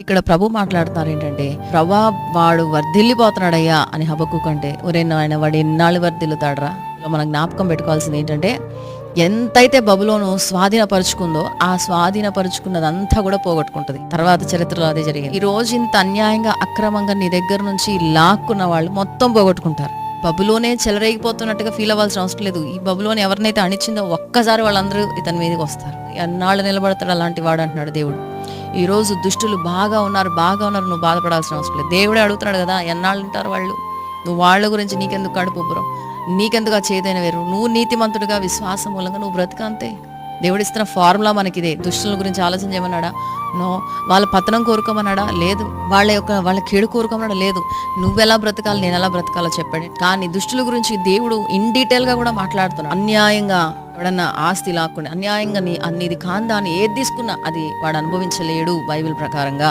ఇక్కడ ప్రభు మాట్లాడుతున్నారు ఏంటంటే ప్రభా వాడు వర్ధిల్లిపోతున్నాడయ్యా అని హబక్కు కంటే ఒరే ఆయన వాడు ఎన్నాళ్ళు వర్ధిల్లుతాడరా? మనం జ్ఞాపకం పెట్టుకోవాల్సింది ఏంటంటే ఎంతైతే బబులోను స్వాధీనపరుచుకుందో ఆ స్వాధీనపరుచుకున్నదంతా కూడా పోగొట్టుకుంటుంది. తర్వాత చరిత్రలో అదే జరిగింది. ఈ రోజు ఇంత అన్యాయంగా అక్రమంగా నీ దగ్గర నుంచి లాక్కున్న వాళ్ళు మొత్తం పోగొట్టుకుంటారు. బబులోనే చెలరేగిపోతున్నట్టుగా ఫీల్ అవ్వాల్సిన అవసరం లేదు. ఈ బబులోని ఎవరినైతే అణిచిందో ఒక్కసారి వాళ్ళందరూ ఇతని మీదకి వస్తారు. ఎన్నాళ్ళు నిలబడతాడు అలాంటి వాడు అంటున్నాడు దేవుడు. ఈరోజు దుష్టులు బాగా ఉన్నారు బాగా ఉన్నారు నువ్వు బాధపడాల్సిన అవసరం లేదు. దేవుడే అడుగుతున్నాడు కదా ఎన్నాళ్ళు ఉంటారు వాళ్ళు? నువ్వు వాళ్ళ గురించి నీకెందుకు కడుపు నీకెందుకు ఆ చేదైన వేరు? నువ్వు నీతిమంతుడిగా విశ్వాసం మూలంగా నువ్వు బ్రతకంతే దేవుడు ఇస్తున్న ఫార్ములా మనకిదే. దుష్టుల గురించి ఆలోచన చేయమన్నాడా? నో. వాళ్ళ పతనం కోరుకోమన్నాడా? లేదు. వాళ్ళ యొక్క వాళ్ళ కీడు కోరుకోమన్నాడా? లేదు. నువ్వెలా బ్రతకాలి నేను ఎలా బ్రతకాలో చెప్పాడు. కానీ దుష్టుల గురించి దేవుడు ఇన్ డీటెయిల్గా కూడా మాట్లాడుతున్నాడు. అన్యాయంగా ఎవడన్నా ఆస్తి లాక్కుని అన్యాయంగా నీ నీది కాందాన్ని ఏది తీసుకున్నా అది వాడు అనుభవించలేడు బైబిల్ ప్రకారంగా.